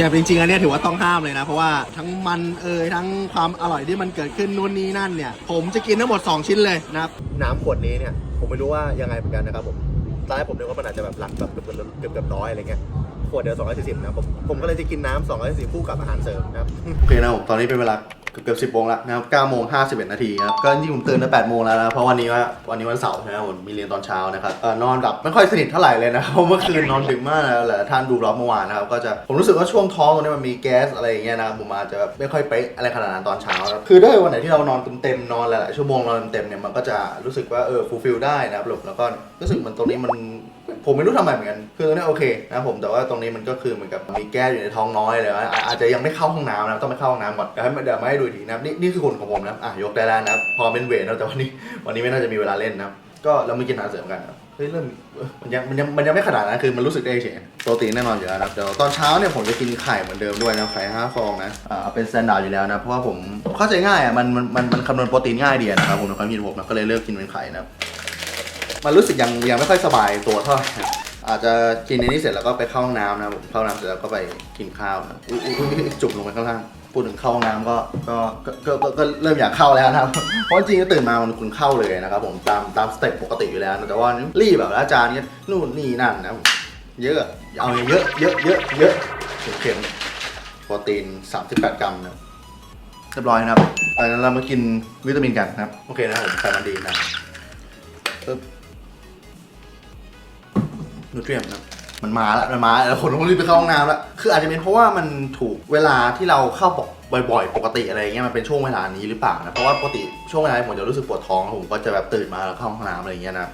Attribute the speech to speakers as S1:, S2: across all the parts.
S1: เนี่ยจริงๆอันเนี้ยถือว่าต้องห้ามเลยนะ เพราะว่าทั้งมันเอ่ยทั้งความอร่อยที่มันเกิดขึ้นนู่นนี่นั่นเนี่ย ผมจะกินทั้งหมด 2 ชิ้นเลยนะครับน้ำขวดนี้เนี่ยผมไม่รู้ว่ายังไงเหมือนกันนะครับผมตอนแรกผมนึกว่ามันอาจจะแบบหลักแบบเกือบเกือบเกือบเกือบร้อยอะไรเงี้ย ขวดเดียว240นะครับผมผมก็เลยจะกินน้ำ240คู่กับอาหารเสริมนะครับโอเคนะผมตอนนี้เป็นเวลาเกือบเกือบสิบโมงแล้วนะครับ9โมง51นาทีครับ ก็จริงๆผมตื่นตั้ง8โมงแล้วนะ เพราะวันนี้ว่าวันนี้วันเสาร์นะครับผมมีเรียนตอนเช้านะครับเอ่อนอนหลับไม่ค่อยสนิทเท่าไหร่เลยนะเพราะเมื่อคืนนอนดึกมากแล้วแหละท่านดูรอบเมื่อวานนะครับ ก็จะผมรู้สึกว่าช่วงท้องตรงนี้มันมีแก๊สอะไรอย่างเงี้ยนะครับผมอาจจะแบบไม่ค่อยเป๊ะอะไรขนาดนั้นตอนเช้าครับคือด้วยวันไหนที่เรานอนเต็มๆนอนหลายๆชั่วโมงนอนเต็มๆเนี่ยมันก็จะรู้สึกว่าเออฟูลฟิลได้นะครับแล้วก็รู้สึกมันตรงนี้มัน ผมไม่รู้ทำไมเหมือนกัน คือตรงนี้โอเคนะผมแต่ว่าตรงนี้มันก็คือเหมือนกับมีแก้อยู่ในท้องน้อยเลยนะอะอาจจะยังไม่เข้าห้องน้ำนะต้องไปเข้าห้องน้ำก่อนเดี๋ยวให้เดี๋ยวมาให้ดูอีกทีนะนี่นี่คือคนของผมนะอะยกได้แล้วนะพอเป็นเวทนะแต่วันนี้วันนี้ไม่น่าจะมีเวลาเล่นนะก็เราไม่กินอาหารเสริมกันครับเฮ้ยเริ่มมันยังมันยังมันยังไม่ขนาดนั้นคือมันรู้สึกได้เฉยโปรตีนแน่นอนอยู่แล้วนะเดี๋ยวตอนเช้าเนี่ยผมจะกินไข่เหมือนเดิมด้วยนะไข่ห้าฟองนะอ่าเป็นสแตนดาร์ดอยู่แล้วนะเพราะว่าผมเข้าใจง่ายอะมันมันมันมันคำนวณโปรตีนง่ายดีนะครับผมในความคิดผมนะก็เลยเลือกกินเป็นไข่นะ มันรู้สึกยังยังไม่ค่อยสบายตัวเท่าไหร่อาจจะกินในนี้เสร็จแล้วก็ไปเข้าห้องน้ำนะครับผมเข้าห้องน้ำเสร็จแล้วก็ไปกินข้าวนะอุ๊ยอุ๊ยอุ๊ยจุ่มลงไปข้างล่างพูดถึงเข้าห้องน้ำก็ก็ก็ก็ก็ก็เริ่มอยากเข้าแล้วนะครับ เพราะจริงๆตื่นมามันคุณเข้าเลยนะครับผมตามตามสเต็ปปกติอยู่แล้วนะแต่ว่ารีบแบบอาจารย์เนี่ยนู่นนี่นั่นนะเยอะเอาเยอะเยอะเยอะเยอะเข็มๆโปรตีน 38 กรัมนะเรียบร้อยนะครับตอนนั้นเรามากินวิตามินกันนะครับโอเคนะครับผมไขมันดีนะปึ๊บ นูเทรียมนะมันมาแล้วมันมาแล้วคนต้องรีบไปเข้าห้องน้ำแล้วคืออาจจะเป็นเพราะว่ามันถูกเวลาที่เราเข้าปกบ่อยๆ ปกติอะไรเงี้ยมันเป็นช่วงเวลานี้หรือเปล่านะ เพราะว่าปกติช่วงเวลาผมจะรู้สึกปวดท้องแล้วผมก็จะแบบตื่นมาแล้วเข้าห้องน้ำอะไรเงี้ยนะ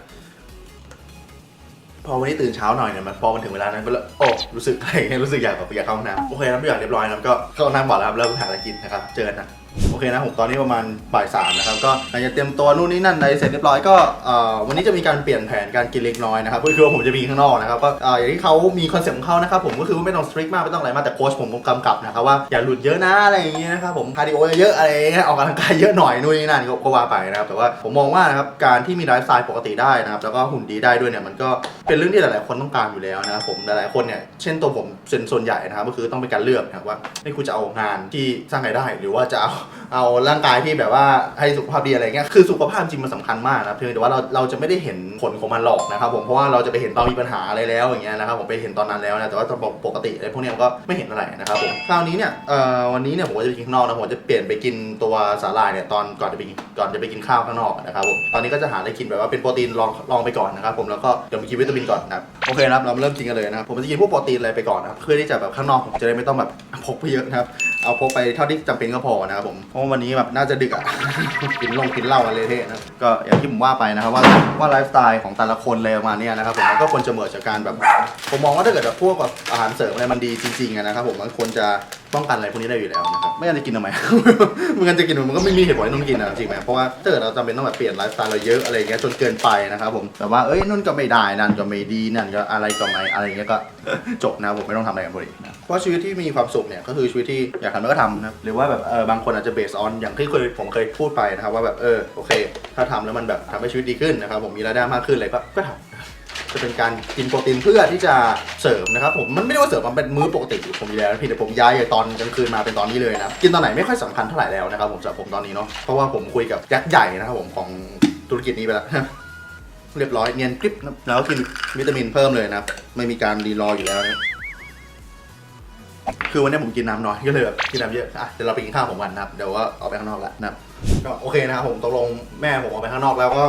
S1: พอวันนี้ตื่นเช้าหน่อยเนี่ยมันพอมันถึงเวลานั้นก็เลยโอ้รู้สึกอะไรเงี้ยรู้สึกอยากแบบอยากเข้าห้องน้ำโอเคนะไม่อยากเรียบร้อยนะก็เข้าห้องน้ำก่อนแล้วครับเริ่มหาอะไรกินนะครับ เจอกันนะ โอเคนะผมตอนนี้ประมาณบ่ายสามนะครับก็หลังจากเตรียมตัวนู่นนี่นั่นอะไรเสร็จเรียบร้อยก็วันนี้จะมีการเปลี่ยนแผนการกินเล็กน้อยนะครับก็คือว่าผมจะมีข้างนอกนะครับก็อย่างที่เขามีคอนเซ็ปต์ของเขานะครับผมก็คือว่าไม่ต้องสตริกมากไม่ต้องอะไรมากแต่โค้ชผมกำกับนะครับว่าอย่าหลุดเยอะนะอะไรอย่างเงี้ยนะครับผมคาร์ดิโอเยอะอะไรอย่างเงี้ยออกกำลังกายเยอะหน่อยนู่นนี่นั่นก็ว่าไปนะครับแต่ว่าผมมองว่านะครับการที่มีไลฟ์สไตล์ปกติได้นะครับแล้วก็หุ่นดีได้ด้วยเนี่ยมันก็เป็นเรื่องที่หลายๆคนต้องการอยู่แล้วนะครับผมหลายๆคนเนี่ยเช่นตัวผมเป็นส่วนใหญ่นะครับก็คือต้องเป็นการเลือกนะครับว่าไม่คุณจะเอางานที่สร้างรายได้หรือว่าจะเอาเอาร่างกายที่แบบว่าให้สุขภาพดีอะไรเงี้ยคือสุขภาพจริงมันสำคัญมากนะเพียงแต่ว่าเราเราจะไม่ได้เห็นผลของมันหรอกนะครับผมเพราะว่าเราจะไปเห็นตอนมีปัญหาอะไรแล้วอย่างเงี้ยนะครับผมไปเห็นตอนนั้นแล้วนะแต่ว่าปกติอะไรพวกเนี้ยมันก็ไม่เห็นอะไรนะครับผมคราวนี้เนี่ยเอ่อวันนี้เนี่ยผมก็จะไปกินข้างนอกนะผมจะเปลี่ยนไปกินตัวสาหร่ายเนี่ยตอนก่อนจะไปกินก่อนจะไปกินข้าวข้างนอกนะครับผมตอนนี้ก็จะหาอะไรกินแบบว่าเป็นโปรตีนลองลองไปก่อนนะครับผมแล้วก็เดี๋ยวไปกินวิตามินก่อนนะครับโอเคนะครับเรามาเริ่มกินกันเลยนะครับผมจะกินพวกโปรตีนอะไรไปก่อนนะครับเพื่อที่จะแบบข้างนอกผมจะได้ไม่ต้องแบบพกไปเยอะนะครับเอาพกไปเท่าที่จำเป็นก็พอนะครับผมเพราะว่าวันนี้แบบน่าจะดึกอะกินลงกินเหล้ากันเลยเทะนะก็อย่างที่ผมว่าไปนะครับว่าว่าไลฟ์สไตล์ของแต่ละคนเลยประมาณเนี้ยนะครับผมก็ควรจะเหมือจากการแบบ ผมมองว่าถ้าเกิดแบบพวกแบบอาหารเสริมอะไรมันดีจริงๆอะนะครับผมมันควรจะป้องกันอะไรพวกนี้ได้อยู่แล้วนะครับไม่งั้นจะกินทำไม ไม่งั้นจะกินมันก็ไม่มีเหตุผลให้ต้องกินนะจริงไหมเพราะว่าถ้าเกิดเราจำเป็นต้องแบบเปลี่ยนไลฟ์สไตล์เราเยอะอะไรอย่างเงี้ยจนเกินไปนะครับผมแบบว่าเอ้ยนั่นก็ไม่ได้นั่นก็ไม่ดีนั่นก็อะไรก็ไม่อะไรอย่างเงี้ยก็จบนะผมไม่ต้องทำอะไรกันพวกนี้นะเพราะชีวิตที่มีความสุขเนี่ยก็คือชีวิตที่อยากทำแล้วก็ทำนะครับหรือว่าแบบเออบางคนอาจจะเบสออนอย่างที่เคยผมเคยพูดไปนะครับว่าแบบเออโอเค ถ้าทำแล้วมันแบบทำให้ชีวิตดีขึ้นนะครับผมมีรายได้มากขึ้นอะไรก็ก็ทำ จะเป็นการกินโปรตีนเพื่อที่จะเสริมนะครับผมมันไม่ได้ว่าเสริมมันเป็นมื้อปกติผมอยู่แล้วนะพี่แต่ผมย้ายตอนกลางคืนมาเป็นตอนนี้เลยนะกินตอนไหนไม่ค่อยสำคัญเท่าไหร่แล้วนะครับผมสำหรับผมตอนนี้เนาะเพราะว่าผมคุยกับยักษ์ใหญ่นะครับผมของธุรกิจนี้ไปแล้วเรียบร้อยเนียนกริบแล้วก็กินวิตามินเพิ่มเลยนะไม่มีการรีรออยู่แล้วนะ คือวันนี้ผมกินน้ำน้อยก็เลยแบบกินน้ำเยอะอะเดี๋ยวเราไปกินข้าวผมกันนะครับเดี๋ยวว่าออกไปข้างนอกแล้วนะครับก็โอเคนะครับผมตกลงแม่ผมออกไปข้างนอกแล้วก็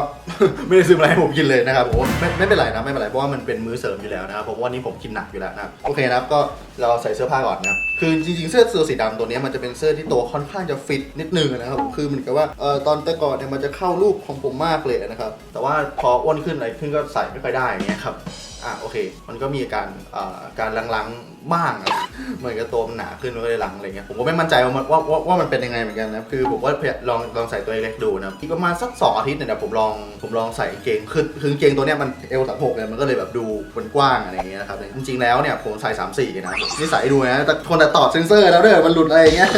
S1: ไม่ได้ซื้ออะไรให้ผมกินเลยนะครับผมไม่ไม่เป็นไรนะไม่เป็นไรเพราะว่ามันเป็นมื้อเสริมอยู่แล้วนะครับผมวันนี้ผมกินหนักอยู่แล้วนะครับโอเคนะครับก็เราใส่เสื้อผ้าก่อนนะครับคือจริงๆเสื้อเสื้อสีดำตัวนี้มันจะเป็นเสื้อที่ตัวค่อนข้างจะฟิตนิดนึงนะครับผมคือเหมือนกับว่าเอ่อตอนแต่ก่อนเนี่ยมันจะเข้ารูปของผมมากเลยนะครับแต่ว่าพออ้วนขึ้นอะไรขึ้นก็ใส่ไม่ค่อยได้อย่างเงี้ยครับ อะโอเค มันก็มีอาการอ่าการลังๆบ้างอะเหมือนกับตัวมันหนาขึ้นมันก็เลยลังอะไรเงี้ยผมก็ไม่มั่นใจว่ามันว่าว่าว่ามันเป็นยังไงเหมือนกันนะคือผมก็พยาลองลองใส่ตัวเล็กดูนะอีกประมาณสักสองอาทิตย์เนี่ยเดี๋ยวผมลองผมลองใส่กางเกงคือคือกางเกงตัวเนี้ยมันเอลสามหกเนี่ยมันก็เลยแบบดูมันกว้างอะไรเงี้ยนะครับจริงๆแล้วเนี่ยผมใส่สามสี่นะนี่ใส่ดูนะแต่คนแต่ตอดเซนเซอร์แล้วเด้อมันหลุดอะไรเงี้ย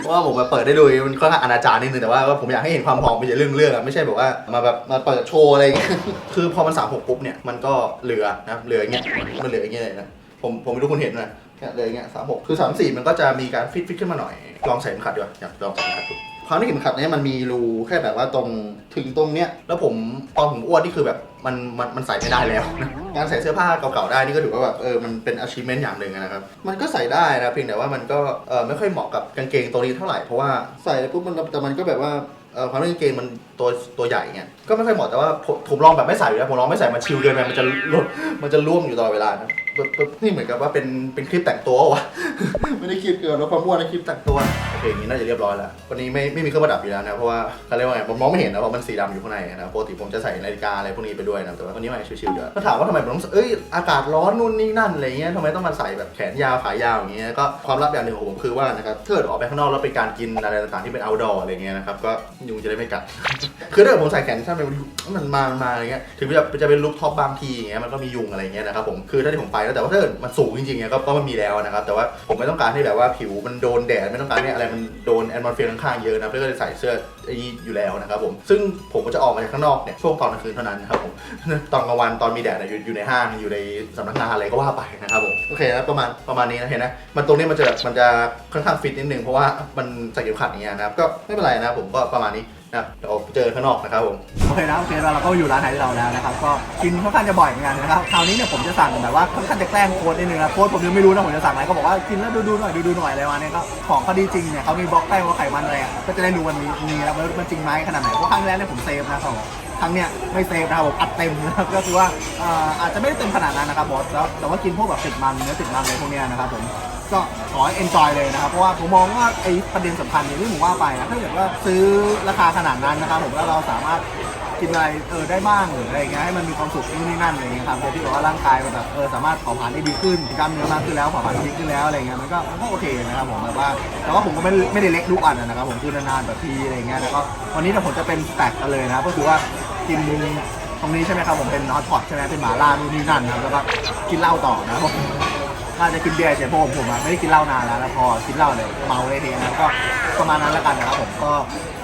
S1: เพราะว่าผมมาเปิดได้ดูมันค่อนข้างอนาจารนิดนึงแต่ว่าผมอยากให้เห็นความผอมไม่ใช่เรื่องเรื่องอะไม่ใช่แบบว่ามาแบบมาเปิดโชว์อะไรเงี้ยคือพอมันสามหกปุ๊บเนี่ยมันก็เหลือนะเหลืออย่างเงี้ยมันเหลืออย่างเงี้ยเลยนะผมผมไม่รู้คุณเห็นนะเนี่ยเลยเงี้ยสามหกคือสามสี่มันก็จะมีการฟิตฟิตขึ้นมาหน่อย ลองใส่เข็มขัดดีกว่าอยากลองใส่เข็มขัดดูความที่เข็มขัดเนี้ยมันมีรูแค่แบบว่าตรงถึงตรงเนี้ยแล้วผมตอนผมอ้วนนี่คือแบบมันมันมันใส่ไม่ได้แล้วการใส่เสื้อผ้าเก่าๆได้นี่ก็ถือว่าแบบเออมันเป็น achievement อย่างหนึ่งนะครับ มันก็ใส่ได้นะเพียงแต่ว่ามันก็เออไม่ค่อยเหมาะกับกางเกงตัวนี้เท่าไหร่เพราะว่าใส่แล้วปุ๊บมันแต่มันก็แบบว่า เออความที่กางเกงมันตัวตัวใหญ่เงี้ยก็ไม่ค่อยเหมาะแต่ว่าผมผมลองแบบไม่ใส่อยู่แล้วผมลองไม่ใส่มาชิลเดินไปมันจะลดมันจะร่วงอยู่ตลอดเวลานะ แบบแบบนี่เหมือนกับว่าเป็นเป็นคลิปแต่งตัววะ ไม่ได้คิดเกินว่าความอ้วนในคลิปแต่งตัวโอเคอย่างนี้น่าจะเรียบร้อยแล้ววันนี้ไม่ไม่มีเครื่องประดับอยู่แล้วนะเพราะว่าเขาเรียกว่าไงผมมองไม่เห็นนะเพราะมันสีดำอยู่ข้างในนะปกติผมจะใส่นาฬิกาอะไรพวกนี้ไปด้วยนะแต่ว่าวันนี้ไม่ชิวๆเดี๋ยวก็ถามว่าทำไมผมต้องเอ้ยอากาศร้อนนู่นนี่นั่นอะไรเงี้ยทำไมต้องมาใส่แบบแขนยาวขายาวอย่างเงี้ยก็ความลับอย่างหนึ่งของผมคือว่านะครับถ้าเกิดออกไปข้างนอกแล้วเป็นการกินอะไรต่างๆที่เป็น outdoor อะไรเงี้ยนะครับก็ยุงจะได้ไม่กัด คือถ้าเกิดผมใส่แขนสั้นไปมันมามาอะไรเงี้ยถึงจะจะเป็นลุคท็อปบางทีอย่างเงี้ยมันก็มียุงอะไรเงี้ยนะครับผมคือถ้าที่ผมไปแล้วแต่ว่าถ้าเกิดมันสูงจริงๆเนี่ยก็ก็มันมีแล้วนะครับ แต่ว่าผมไม่ต้องการให้แบบว่าผิวมันโดนแดดไม่ต้องการให้อะไรมันโดนแอตมอสเฟียร์ข้างๆเยอะนะเพื่อก็เลยใส่เสื้อไอ้นี้อยู่แล้วนะครับผมซึ่งผมก็จะออกมาจากข้างนอกเนี่ยช่วงตอนกลางคืนเท่านั้นนะครับผมตอนกลางวันตอนมีแดดเนี่ยอยู่อยู่ในห้างอยู่ในสำนักงานอะไรก็ว่าไปนะครับผมโอเคนะประมาณประมาณนี้นะเห็นนะมันตรงนี้มันจะมันจะค่อนข้างฟิตนิดนึงเพราะว่ามันใส่เข็มขัดอย่างเงี้ยนะครับก็ไม่เป็นไรนะผมก็ประมาณนี้ นะครับเดี๋ยวเจอข้างนอกนะครับผม
S2: โอเคนะโอเคแล้วเราก็อยู่ร้านไทยเราแล้วนะครับก็กินค่อนข้างจะบ่อยเหมือนกันนะครับคราวนี้เนี่ยผมจะสั่งแบบว่าค่อนข้างจะแกล้งโค้ดนิดนึงนะโค้ดผมยังไม่รู้นะผมจะสั่งอะไรก็บอกว่ากินแล้วดูดูหน่อยดูดูหน่อยอะไรวะเนี่ยก็ของเขาดีจริงเนี่ยเขามีบล็อกแป้งว่าไขมันอะไรก็จะได้ดูวันนี้มีแล้วว่ามันจริงไหมขนาดไหนเพราะครั้งแรกเนี่ยผมเซฟนะครับผม ครั้งเนี้ยไม่เซฟนะครับผมอัดเต็มนะครับก็คือว่าอาจจะไม่ได้เต็มขนาดนั้นนะครับบอสแล้วแต่ว่ากินพวกแบบติดมันเนื้อติดมันอะไรพวกเนี้ยนะครับผมก็ขอเอ็นจอยเลยนะครับ เพราะว่าผมมองว่าไอ้ประเด็นสำคัญอย่างที่ผมว่าไปนะถ้าเกิดว่าซื้อราคาขนาดนั้นนะครับผมแล้วเราสามารถ กินอะไรเออได้บ้างหรืออะไรเงี้ยให้มันมีความสุขนู่นนี่นั่นอะไรเงี้ยครับโดยที่แบบว่าร่างกายมันแบบเออสามารถเผาผลาญได้ดีขึ้นกล้ามเนื้อมากขึ้นแล้วเผาผลาญดีขึ้นแล้วอะไรเงี้ยมันก็มันก็โอเคนะครับผมแบบว่าแต่ว่าผมก็ไม่ไม่ได้เล็กทุกวันนะครับผมคือนานๆแบบทีอะไรเงี้ยแล้วก็วันนี้เนี่ยผมจะเป็นแตกกันเลยนะครับก็คือว่ากินตรงนี้ใช่ไหมครับผมเป็นฮอตพอตใช่ไหมเป็นหมาล่านู่นนี่นั่นนะครับแล้วก็กินเหล้าต่อนะครับ ผมน่าจะกินเบียร์เฉยเพราะผมผมอะไม่ได้กินเหล้านานแล้วแล้วพอกินเหล้าเนี่ยเมาเลยทีนะก็ประมาณนั้นแล้วกันนะครับผมก็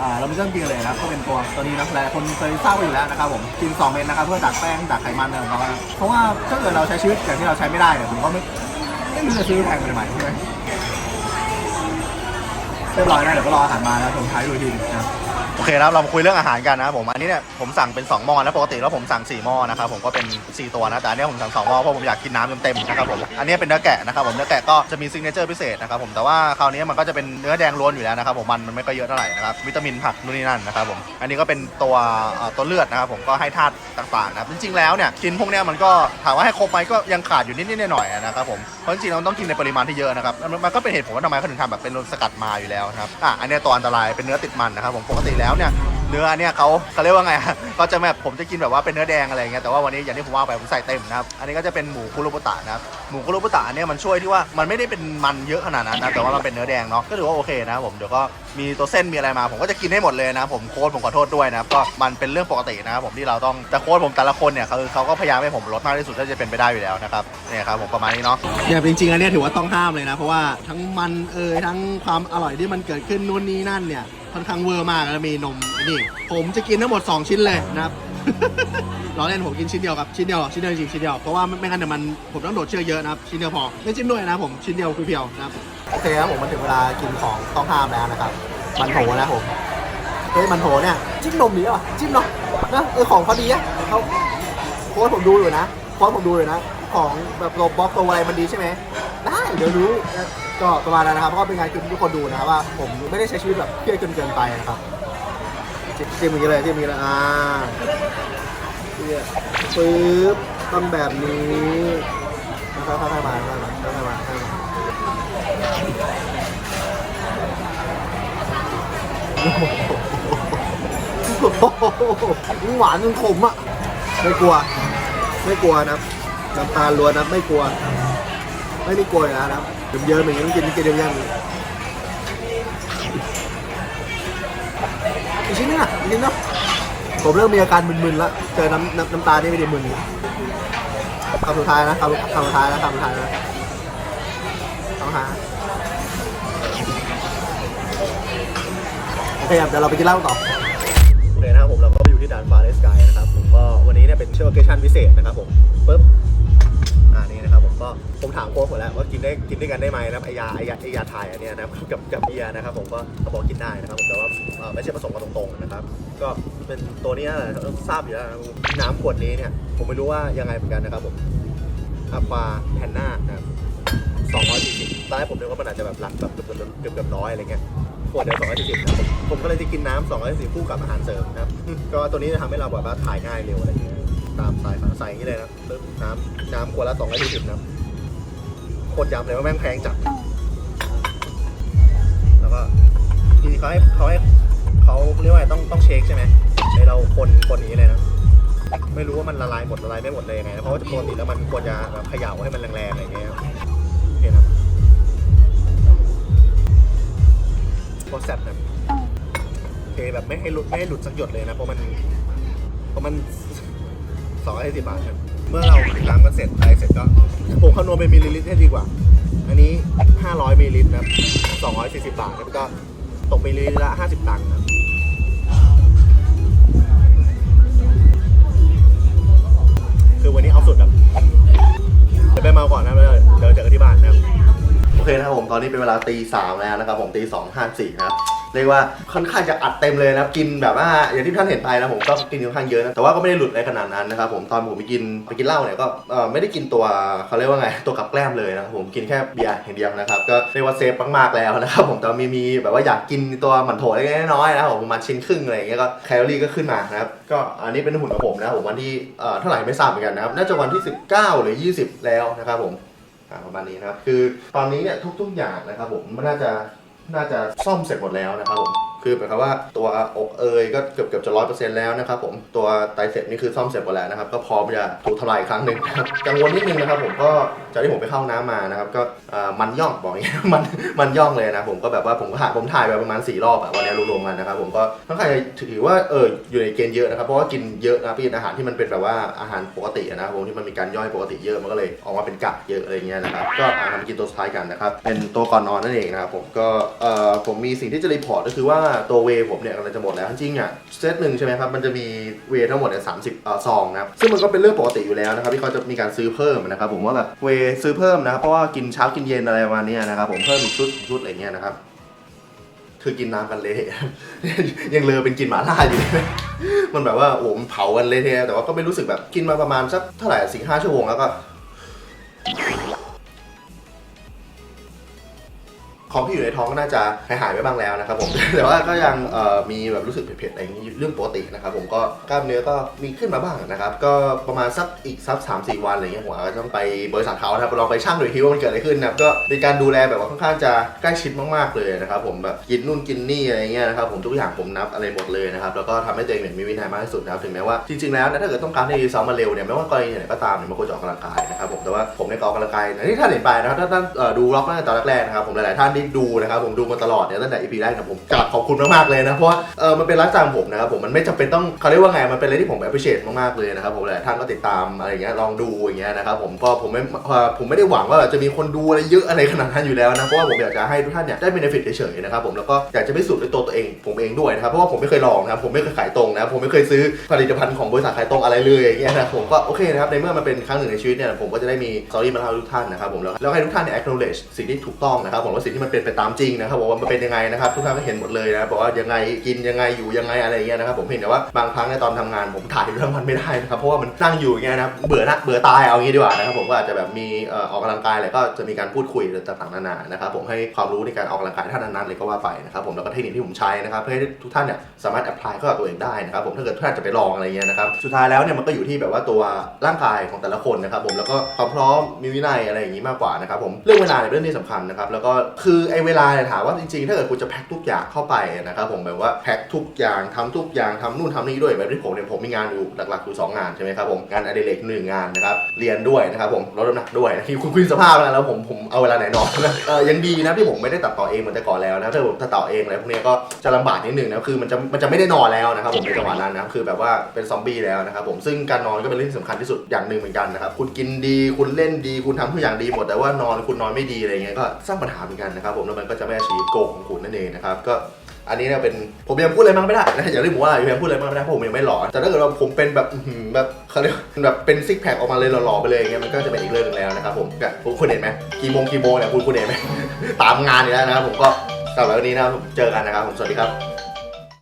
S2: อ่าเราไม่ต้องกินเลยนะก็เป็นตัวตัวนี้นะหลายคนเคยทราบไปอยู่แล้วนะครับผมกิน2เม็ดนะครับเพื่อดักแป้งดักไขมันอะไรของเขานะเพราะว่าถ้าเกิดเราใช้ชีวิตอย่างที่เราใช้ไม่ได้เนี่ยผมก็ไม่ไม่รู้จะซื้อแพงไปทำไมใช่ไหมเรียบร้อยแล้วเดี๋ยวก็รออาหารมาแล้วผมท้ายดูทีนึงนะ
S1: โอเคนะครับเรามาคุยเรื่องอาหารกันนะครับผมอันนี้เนี่ยผมสั่งเป็น2หม้อนะปกติแล้วผมสั่ง4หม้อนะครับผมก็เป็น 4 ตัวนะแต่อันนี้ผมสั่ง2หม้อเพราะผมอยากกินน้ำเต็มๆนะครับผมอันนี้เป็นเนื้อแกะนะครับผมเนื้อแกะก็จะมีซิกเนเจอร์พิเศษนะครับผมแต่ว่าคราวนี้มันก็จะเป็นเนื้อแดงล้วนอยู่แล้วนะครับผมมันมันไม่ค่อยเยอะเท่าไหร่นะครับวิตามินผักนู่นนี่นั่นนะครับผมอันนี้ก็เป็นตัวตัวเลือดนะครับผมก็ให้ธาตุต่างๆนะครับจริงๆแล้วเนี่ยกินพวกเนี้ยมันก็ถามว่าให้ครบไหมก็ยังขาดอยู่นิดๆหน่อยๆนะครับผมเพราะจริงๆเราต้องกินในปริมาณที่เยอะนะครับมันก็เป็นเหตุผลว่าทำไมเขาถึงทำแบบเป็นสกัดมาอยู่แล้วนะครับอะอันนี้ตัวอันตรายเป็นเนื้อติดมันนะครับผมปกติแล้วเนี่ยเนื้อเนี่ยเขาเขาเรียกว่าไงก็จะแบบผมจะกินแบบว่าเป็นเนื้อแดงอะไรเงี้ยแต่ว่าวันนี้อย่างที่ผมว่าไปผมใส่เต็มนะครับอันนี้ก็จะเป็นหมูคุโรบุตะนะครับหมูคุโรบุตะเนี่ยมันช่วยที่ว่ามันไม่ได้เป็นมันเยอะขนาดนั้นนะแต่ว่ามันเป็นเนื้อแดงเนาะก็ถือว่าโอเคนะครับผมเดี๋ยวก็ มีตัวเส้นมีอะไรมา ผมก็จะกินให้หมดเลยนะผมโค้ดผมขอโทษด้วยนะครับก็มันเป็นเรื่องปกตินะครับผมที่เราต้องแต่โค้ดผมแต่ละคนเนี่ยเขาเขาก็พยายามให้ผมลดมากที่สุดเท่าที่จะเป็นไปได้อยู่แล้วนะครับเนี่ยครับผมประมาณนี้เนาะ
S2: เนี่ยจริงๆอันเนี้ยถือว่าต้องห้ามเลยนะ เพราะว่าทั้งมันเอ่ยทั้งความอร่อยที่มันเกิดขึ้นนู่นนี่นั่นเนี่ยค่อนข้างเวอร์มากแล้วมีนมนี่ ผมจะกินทั้งหมด 2 ชิ้นเลยนะครับ ล้อเล่นผมกินชิ้นเดียวครับชิ้นเดียวชิ้นเดียวจริงชิ้นเดียวเพราะว่าไม่งั้นเดี๋ยวมันผมต้องโดดเชือกเยอะนะครับชิ้นเดียวพอไม่จิ้มด้วยนะผมชิ้นเดียวเพียวๆนะครับโอเคครับผมมันถึงเวลากินของต้องห้ามแล้วนะครับมันโถนะผมเฮ้ยมันโถเนี่ยจิ้มนมดีอะจิ้มเนาะนะเออของเขาดีอะเขาโค้ชผมดูอยู่นะโค้ชผมดูอยู่นะ ของแบบโลบล็อกตัวอะไรมันดีใช่ไหมได้เดี๋ยวรู้ก็ประมาณนั้นนะครับเพราะว่าเป็นงานกินทุกคนดูนะครับว่า ผมไม่ได้ใช้ชีวิตแบบเครียดจนเกินไปนะครับ จิ้มจิ้มอย่างนี้เลยจิ้มอย่างนี้เลยอ่าเนี่ยปึ๊บต้องแบบนี้ค่อยๆค่อยๆมาค่อยๆมาค่อยๆมาค่อยๆมาโอ้โหหวานจนขมอะไม่กลัว ไม่กลัวนะครับน้ำตาลล้วนนะไม่กลัว ไม่มีกลัวอยู่แล้วนะครับเยิ้มๆอย่างนี้ต้องกินกินเยิ้มๆ อย่างนี้อีกชิ้นนึงอะอีกชิ้นเนาะผมเริ่มมีอาการมึนๆแล้ว เจอน้ำน้ำน้ำตาที่ไม่ได้มึนคำสุดท้ายนะคำคำสุดท้ายนะคำสุดท้ายนะคำสุดท้ายโอเคครับเดี๋ยวเราไปกินเหล้าต่อโอเคนะครับผมเราก็ไปอยู่ที่ด่านฟ้าเลสกายนะครับผมก็วันนี้เนี่ยเป็นเชื่อเคชั่นพิเศษนะครับผมปึ๊บ ผมถามโค้ชหมดแล้วว่ากินได้กินด้วยกันได้ไหมนะครับไอยาไอยาไอยาถ่ายอันเนี้ยนะครับกับกับเบียร์นะครับผมก็เขาบอกกินได้นะครับผมแต่ว่าเอ่อไม่ใช่ผสมกันตรงๆนะครับ ก็เป็นตัวนี้แหละทราบอยู่แล้วนะครับน้ำขวดนี้เนี่ยผมไม่รู้ว่ายังไงเหมือนกันนะครับผมอะควาแพนน่านะครับ240ตอนแรกผมนึกว่ามันอาจจะแบบหลักแบบเกือบเกือบเกือบร้อยอะไรเงี้ยขวดเดียว240นะครับผมผมก็เลยจะกินน้ำ240คู่กับอาหารเสริมนะครับ ก็ตัวนี้จะทำให้เราแบบว่าถ่ายง่ายเร็วอะไรเงี้ยตามสายใส่อย่างนี้เลยนะน้ำน้ำขวดละ240นะครับ ตรย้ำเลยว่าแม่งแพงจัด แล้วก็ทีเขาให้เขาให้เขาเรียกว่าอะไรต้องต้องเช็คใช่ไหมให้เราคนคนนี้เลยนะ ไม่รู้ว่ามันละลายหมดละลายไม่หมดเลยยังไงนะเพราะว่าปกติแล้วมันควรจะแบบเขย่าให้มันแรงๆอะไรอย่างเงี้ยโอเคครับโคตรแซ่บนะเทแบบไม่ให้หลุดไม่ให้หลุดสักหยดเลยนะเพราะมันเพราะมันสองร้อยสิบบาทครับ เมื่อเราตามกันเสร็จอะไรเสร็จก็ผมคำนวณเป็นมิลลิลิตรให้ดีกว่า อันนี้ 500มิลลิลิตรนะครับ240 บาทแล้วก็ตกมิลลิลิตรละ 50 ตังค์นะคือวันนี้เอาสุดแบบเดี๋ยวไปเมาก่อนนะแล้วเดี๋ยวเจอกันที่บ้านนะ
S1: โอเคนะครับผมตอนนี้เป็นเวลาตีสามแล้วนะครับผมตีสองห้าสี่นะครับ เรียกว่าค่อนข้างจะอัดเต็มเลยนะครับกินแบบว่าอย่างที่ท่านเห็นไปนะผมก็กินค่อนข้างเยอะนะแต่ว่าก็ไม่ได้หลุดอะไรขนาดนั้นนะครับผมตอนผมไปกินไปกินเหล้าเนี่ยก็เอ่อไม่ได้กินตัวเขาเรียกว่าไงตัวกับแกล้มเลยนะครับผมกินแค่เบียร์อย่างเดียวนะครับก็เรียกว่าเซฟมากๆแล้วนะครับผมแต่มีมีแบบว่าอยากกินตัวหมันโถเล็กๆน้อยๆนะครับผมประมาณชิ้นครึ่งอะไรอย่างเงี้ยก็แคลอรี่ก็ขึ้นมานะครับก็อันนี้เป็นหุ่นของผมนะผมวันที่เอ่อเท่าไหร่ไม่ทราบเหมือนกันนะครับน่าจะวันที่ 19 หรือ 20 แล้วนะครับผมอ่าประมาณนี้นะครับคือตอนนี้เนี่ยทุกๆอย่างนะครับผมมันน่าจะ น่าจะซ่อมเสร็จหมดแล้วนะครับผม คือหมายความว่าตัวอกเอยก็เกือบเกือบจะร้อยเปอร์เซ็นต์แล้วนะครับผมตัวไตรเสร็จนี่คือซ่อมเสร็จหมดแล้วนะครับก็พร้อมจะถูกทำลายอีกครั้งหนึ่งนะครับกังวลนิดนึงนะครับผมก็จากที่ผมไปเข้าห้องน้ำมานะครับก็อ่ามันย่องบอกอย่างเงี้ยมันมันย่องเลยนะผมก็แบบว่าผมก็ถ่าผมถ่ายไปประมาณ4รอบอะวันนี้รวมๆกันนะครับผมก็ค่อนข้างจะถือว่าเอออยู่ในเกณฑ์เยอะนะครับเพราะว่ากินเยอะนะพี่อาหารที่มันเป็นแบบว่าอาหารปกติอะนะครับผมที่มันมีการย่อยปกติเยอะมันก็เลยออกมาเป็นกากเยอะอะไรเงี้ยนะครับก็อ่ามากินตัวสุดท้ายกันนะครับเป็นตัวก่อนนอนนั่นเองนะครับผมก็เอ่อผมมีสิ่งที่จะรีพอร์ตก็คือว่าตัวเวผมเนี่ยกำลังจะหมดแล้วจริงๆอะเซตหนึ่งใช่ไหมครับมันจะมีเวทั้งหมดเนี่ยสามสิบเอ่อซองนะครับซึ่งมันก็เป็นเรื่องปกติอยู่แล้วนะครับที่เขาจะมีการซื้อเพิ่มนะครับผมว่าแบบเวซื้อเพิ่มนะครับเพราะว่ากินเช้ากินเย็นอะไรประมาณนี้นะครับผมเพิ่มอีกชุดชุดอะไรเงี้ยนะครับคือกินน้ำกันเละยังเลอเป็นกินหมาล่าอยู่เลยมันแบบว่าโอ้โหมันเผากันเละเทะแต่ว่าก็ไม่รู้สึกแบบกินมาประมาณสักเท่าไหร่สี่ห้าชั่วโมงแล้วก็ ของที่อยู่ในท้องก็น่าจะหายหายไปบ้างแล้วนะครับผม แต่ว่าก็ยังมีแบบรู้สึกเผ็ดๆอะไรอย่างนี้เรื่องปกตินะครับผมก็กล้ามเนื้อก็มีขึ้นมาบ้างนะครับ ก็ประมาณสักอีกสักสามสี่วันอะไรเงี้ยผมอาจจะต้องไปบริษัทเขานะครับลองไปชั่งดูอีกทีว่ามันเกิดอะไรขึ้นนะครับก็เป็นการดูแลแบบว่าค่อนข้างจะใกล้ชิดมากๆเลยนะครับผมแบบกินนู่นกินนี่อะไรเงี้ยนะครับผมทุกอย่างผมนับอะไรหมดเลยนะครับแล้วก็ทำให้ตัวเองเนี่ยมีวินัยมากที่สุดนะครับถึงแม้ว่าจริงๆแล้วนะถ้าเกิดต้องการให้ซ้อมมาเร็วเนี่ยไม่ว่ากรณีไหนก็ตามเนี่ยมันควรจะออกกำลังกายนะครับ แต่ว่าผมในยก็ออกกำลังกายอย่างที่ท่านเห็นไปนะครับถ้าท่านเอ่อดูล็อกตั้งแต่ตอนแรกๆนะครับผมหลายๆท่านที่ดูนะครับผมดูมาตลอดเนี่ยตั้งแต่ EP แรกนะผมกราบขอบคุณมากๆเลยนะเพราะว่าเออมันเป็นไลฟ์สไตล์ของผมนะครับผมมันไม่จำเป็นต้องเขาเรียกว่าไงมันเป็นอะไรที่ผม appreciate มากๆเลยนะครับผมหลายๆท่านก็ติดตามอะไรอย่างเงี้ยลองดูอย่างเงี้ยนะครับผมก็ผมไม่เอ่อผมไม่ได้หวังว่าจะมีคนดูอะไรเยอะอะไรขนาดนั้นอยู่แล้วนะเพราะว่าผมอยากจะให้ทุกท่านเนี่ยได้ benefit เฉยๆนะครับผมแล้วก็อยากจะพิสูจน์ด้วยตัวตัวเองผมเองด้วยนะครับเพราะว่าผมไม่เคยลองนะครับผมไม่เคยขายตรงนะผมไม่เคยซื้อผลิตภัณฑ์ของบริษัทขายตรงอะไรเลยอย่างเงี้ยนะผมก็โอเคนะครับในเมื่อมันเป็นครั้งหนึ่งในชีวิตเนี่ยผมก็จะได้มีสตอรี่มาเล่าให้ทุกท่านนะครับผมแล้วแล้วให้ทุกท่านเนี่ย acknowledge สิ่งที่ถูกต้องนะครับผมว่าสิ่งที่มันเป็นไปตามจริงนะครับผมว่ามันเป็นยังไงนะครับทุกท่านก็เห็นหมดเลยนะบอกว่ายังไงกินยังไงอยู่ยังไงอะไรอย่างเงี้ยนะครับผมเห็นแต่ว่าบางครั้งในตอนทำงานผมถ่ายเรื่องมันไม่ได้นะครับเพราะว่ามันนั่งอยู่อย่างเงี้ยนะครับเบื่อนะเบื่อตายเอางี้ดีกว่านะครับผมก็อาจจะแบบมีเอ่อออกกำลังกายอะไรก็จะมีการพูดคุยต่างๆนานานะครับผมให้ความรู้ในการออกกำลังกายท่านนั้นๆเลยก็ว่าไปนะครับผมแล้วก็เทคนิคที่ผมใช้นะครับเพื่อให้ทุกท่านเนี่ยสามารถแอพพลายเข้ากับตัวเองได้นะครับผมถ้าเกิดท่านจะไปลองอะไรเงี้ยนะครับสุดท้ายแล้วเนี่ยมันก็อยู่ที่แบบว่าตัวร่างกายของแต่ละคนนะครับผมแล้วก็ความพร้อมมีวินัยอะไรอย่างนี้มากกว่านะครับผมเรื่องเวลาเนี่ยเป็นเรื่องที่สำคัญนะครับแล้วก็คือไอ้เวลาเนี่ยถามว่าจริงๆ ถ้าเกิดคุณจะแพ็คทุกอย่างเข้าไปนะครับผมแบบว่าแพ็คทุกอย่างทำทุกอย่างทำนู่นทำนี่ด้วยแบบที่ผมเนี่ยผมมีงานอยู่หลักๆอยู่สองงานใช่ไหมครับผมงานอดิเรกหนึ่งงานนะครับเรียนด้วยนะครับผมลดน้ำหนักด้วยที่คุณคุยสภาพแล้วผมผมเอาเวลาไหนนอนนะเออยังดีนะที่ผมไม่ได้ตัดต่อเองเหมือนแต่ก่อนแล้วนะถ้าผมตัดต่อเองอะไรพวกนี้ก็จะลำบากนิดนึงนะคือมันจะมันจะไม่ได้นอนแล้วนะครับผมในจังหวะนั้นนะคือแบบว่าเป็นซอมบี้แล้วนะครับผมซึ่งการนอนก็เป็นเรื่องที่สำคัญที่สุดอย่างหนึ่งเหมือนกันนะครับคุณกินดีคุณเล่นดีคุณทำทุกอย่างดีหมดแต่ว่านอนคุณนอนไม่ดีอะไรเงี้ยก็สร้างปัญหาเหมือนกันนะครับผมแล้วมันก็จะไม่อาชีพโกงของคุณนั่นเองนะครับก็อันนี้เนี่ยเป็นผมยังพูดอะไรมากไม่ได้นะอย่าเรียกผมว่าอะไรผมยังพูดอะไรมากไม่ได้เพราะผมยังไม่หล่อแต่ถ้าเกิดว่าผมเป็นแบบแบบเขาเรียกแบบเป็นซิกแพคออกมาเลยหล่อๆไปเลยอย่างเงี้ยมันก็จะเป็นอีกเรื่องหนึงแล้วนะครับผมแบบคุณคุณเห็นไหมกี่โมงกี่โมงเนี่ยคุณคุณเห็นไหมตามงานอยู่แล้วนะครับผมก็สำหรับวันนี้นะครับผมเจอกันนะครับผมสวัสดีครับ